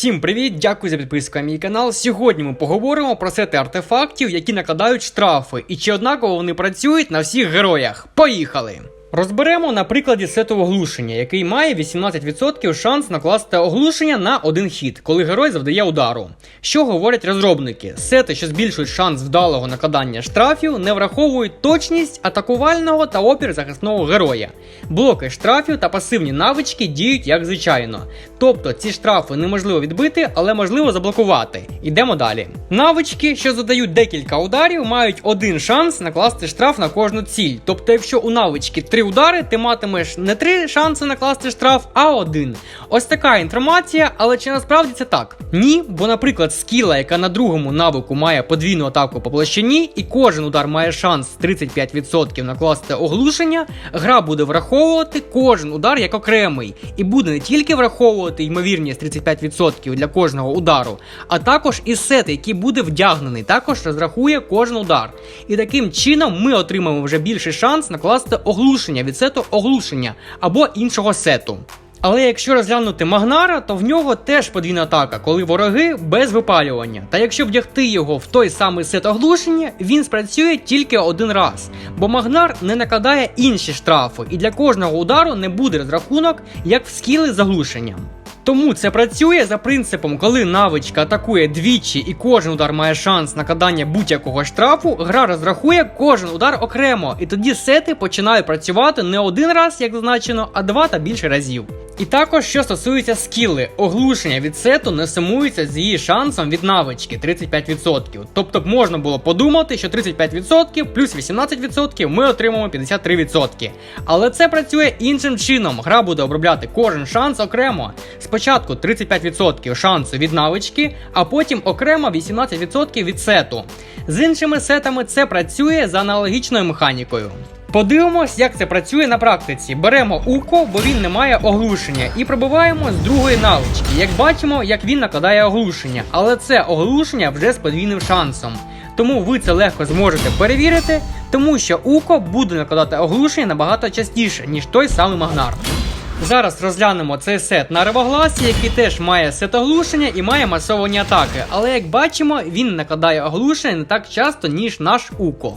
Всім привіт! Дякую за підписку на мій канал. Сьогодні ми поговоримо про сети артефактів, які накладають штрафи, і чи однаково вони працюють на всіх героях. Поїхали! Розберемо на прикладі сету оглушення, який має 18% шанс накласти оглушення на один хід, коли герой завдає удару. Що говорять розробники? Сети, що збільшують шанс вдалого накладання штрафів, не враховують точність атакувального та опір захисного героя. Блоки штрафів та пасивні навички діють як звичайно. Тобто ці штрафи неможливо відбити, але можливо заблокувати. Ідемо далі. Навички, що задають декілька ударів, мають один шанс накласти штраф на кожну ціль. Тобто, якщо у навички три удари, ти матимеш не три шанси накласти штраф, а один. Ось така інформація, але чи насправді це так? Ні, бо, наприклад, скіла, яка на другому навику має подвійну атаку по площині, і кожен удар має шанс 35% накласти оглушення, гра буде враховувати кожен удар як окремий, і буде не тільки враховувати ймовірність 35% для кожного удару, а також і сет, який буде вдягнений, також розрахує кожен удар. І таким чином ми отримаємо вже більший шанс накласти оглушення від сету оглушення або іншого сету. Але якщо розглянути Магнара, то в нього теж подвійна атака, коли вороги без випалювання. Та якщо вдягти його в той самий сет оглушення, він спрацює тільки один раз. Бо Магнар не накладає інші штрафи, і для кожного удару не буде розрахунок, як в скіли з оглушенням. Тому це працює за принципом, коли навичка атакує двічі і кожен удар має шанс накладання будь-якого штрафу, гра розрахує кожен удар окремо, і тоді сети починають працювати не один раз, як зазначено, а два та більше разів. І також, що стосується скіли, оглушення від сету не сумується з її шансом від навички 35%. Тобто можна було подумати, що 35% плюс 18% ми отримаємо 53%. Але це працює іншим чином. Гра буде обробляти кожен шанс окремо. Спочатку 35% шансу від навички, а потім окремо 18% від сету. З іншими сетами це працює за аналогічною механікою. Подивимось, як це працює на практиці. Беремо уко, бо він не має оглушення, і пробиваємо з другої навички. Як бачимо, як він накладає оглушення, але це оглушення вже з подвійним шансом. Тому ви це легко зможете перевірити, тому що уко буде накладати оглушення набагато частіше, ніж той самий Магнар. Зараз розглянемо цей сет на ревогласі, який теж має сет оглушення і має масовані атаки. Але як бачимо, він накладає оглушення не так часто, ніж наш Уко.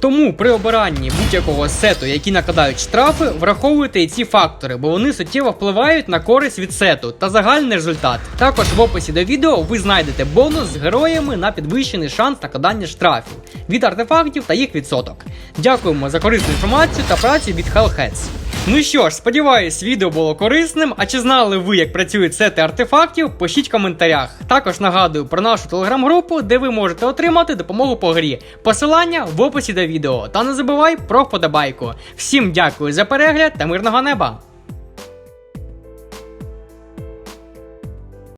Тому при обиранні будь-якого сету, які накладають штрафи, враховуйте і ці фактори, бо вони суттєво впливають на користь від сету та загальний результат. Також в описі до відео ви знайдете бонус з героями на підвищений шанс накладання штрафів від артефактів та їх відсоток. Дякуємо за корисну інформацію та працю від Hellheads. Ну що ж, сподіваюсь, відео було корисним. А чи знали ви, як працюють сети артефактів? Пишіть в коментарях. Також нагадую про нашу телеграм-групу, де ви можете отримати допомогу по грі. Посилання в описі до відео. Та не забувай про вподобайку. Всім дякую за перегляд та мирного неба!